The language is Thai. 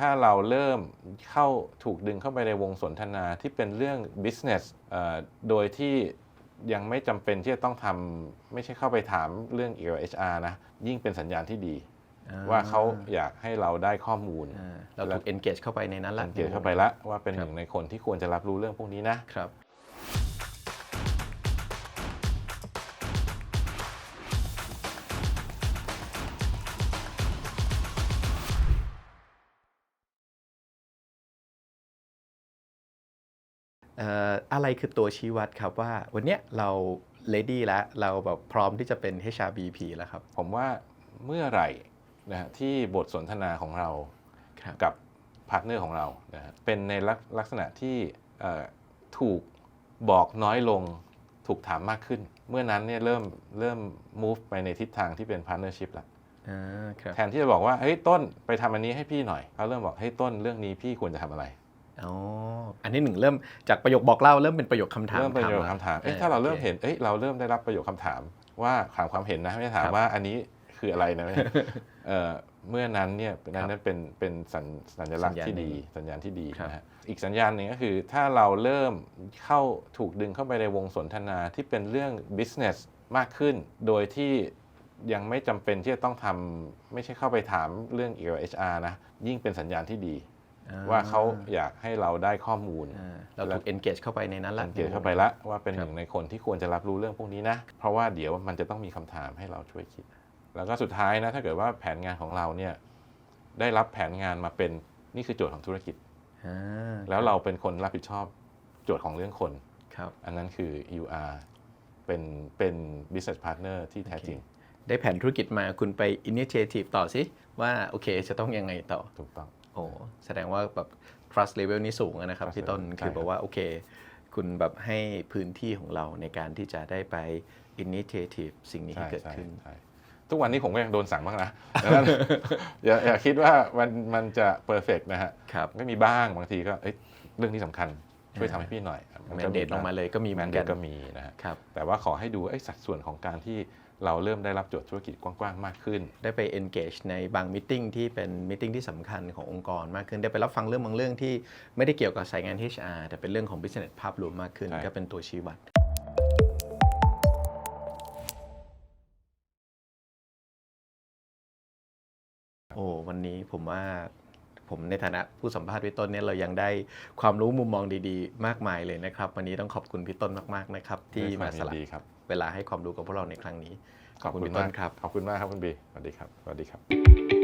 ถ้าเราเริ่มเข้าถูกดึงเข้าไปในวงสนทนาที่เป็นเรื่อง business เอ่อโดยที่ยังไม่จำเป็นที่จะต้องทำไม่ใช่เข้าไปถามเรื่องเกี่ยวกับ HR นะ ยิ่งเป็นสัญญาณที่ดีอ่ว่าเขาอยากให้เราได้ข้อมูลอ่าเราถูก engage เข้าไปในนั้นละสังเกตเข้าไปละว่าเป็นคหรับนึ่งในคนที่ควรจะรับรู้เรื่องพวกนี้นะครับ อ่ออะไรคือตัวชี้วัดครับว่าวันเนี้ยเรา ready แล้วเราแบบพร้อมที่จะเป็น HRBP แล้วครับ ผมว่าเมื่อไหร่นะฮะที่บทสนทนาของเราครับกับพาร์ทเนอร์ของเรานะฮะเป็นในลักลักษณะที่เอ่อถูกบอกน้อยลงถูกถามมากขึ้น เมื่อนั้นเนี่ยเริ่มเริ่ม move ไปในทิศทางที่เป็น partnership ละอ่าครับแทนที่จะบอกว่าเฮ้ยต้นไปทำอันนี้ให้พี่หน่อยเขาเริ่มบอกเฮ้ยต้นเรื่องนี้พี่ควรจะทำอะไร อ๋ออันนี้หนึ่งเริ่มจากประโยคบอกเล่าเริ่มเป็นประโยคคำถามเริ่มเป็นประโยคละคำถามเอ้ยออถ้าเราเริ่มโอคเห็นเอ้ยเราเริ่มได้รับประโยคคำถามว่าถามความเห็นนะไม่ได้ถามครับว่าอันนี้คืออะไรนะเอ่อเมื่อนั้นเนี่ยนั้นนั้นเป็นเป็นสัญสัญลักษณ์ที่ดี สัญญาณที่ดีครับนะฮะอีกสัญญาณหนึ่งก็คือถ้าเราเริ่มเข้าถูกดึงเข้าไปในวงสนทนาที่เป็นเรื่อง business มากขึ้น โดยที่ยังไม่จำเป็นที่จะต้องทำไม่ใช่เข้าไปถามเรื่องเกี่ยวกับ HR นะยิ่งเป็นสัญญาณที่ดีอ่ ว่าเขาอยากให้เราได้ข้อมูลอ่าเราถูก engage เข้าไปในนั้นละสังเกตเข้าไปละว่าเป็นคหรับนึ่งในคนที่ควรจะรับรู้เรื่องพวกนี้นะ เพราะว่าเดี๋ยวมันจะต้องมีคำถามให้เราช่วยคิด แล้วก็สุดท้ายนะถ้าเกิดว่าแผนงานของเราเนี่ยได้รับแผนงานมาเป็นนี่คือโจทย์ของธุรกิจอ่าแล้วเราเป็นคนรับผิดชอบโจทย์ของเรื่องคนครับอันนั้นคือ you are เป็นเป็น business partner ที่แท้จริง ได้แผนธุรกิจมาคุณไป initiative ต่อสิว่าโอเคจะต้องยังไงต่อถูกต้อง โอ้แสดงว่าแบบ trust level นี้สูงอะนะครับ Trust พี่ต้น level คือใช่บอกว่าโอเค คุณแบบให้พื้นที่ของเราในการที่จะได้ไป initiative สิ่งนี้ให้ใช่เกิดใช่ขึ้นใช่ทุกวันนี้ผมก็ยังโดนสั่งบ้างนะดังนั้นอย่าอย่าคิดว่ามันมันจะ perfect นะฮะครับไม่มีบ้างบางทีก็เอ้ยเรื่องนี้สำคัญช่วยทำให้พี่หน่อยแมนเดตลงมาเลยก็มีเหแมมือนนเดกัตนก็มีนะฮะครับแต่ว่าขอให้ดูไอ้สัดส่วนของการที่ เราเริ่มได้รับโจทย์ธุรกิจกว้างๆ มากขึ้น ได้ไป engage ในบางมิ팅ที่เป็นมิ팅ที่สำคัญขององค์กรมากขึ้น ได้ไปรับฟังเรื่องบางเรื่องที่ไม่ได้เกี่ยวกับสายงาน HR แต่เป็นเรื่องของ business ภาพรวมมากขึ้นใช่ก็เป็นตัวชี้วัดโอ้วันนี้ผมว่า ผมในฐานะผู้สัมภาษณ์พี่ต้นเนี่ยเรายังได้ความรู้มุมมองดีๆ มากมายเลยนะครับ วันนี้ต้องขอบคุณพี่ต้นมากๆนะครับ ที่ด้วยควมาสยินละดีครับเวลาให้ความรู้กับพวกเราในครั้งนี้ ขอบคุณพี่ต้นครับขอบคุณมากครับคุณบีสวัสดีครับสวัสดีครับ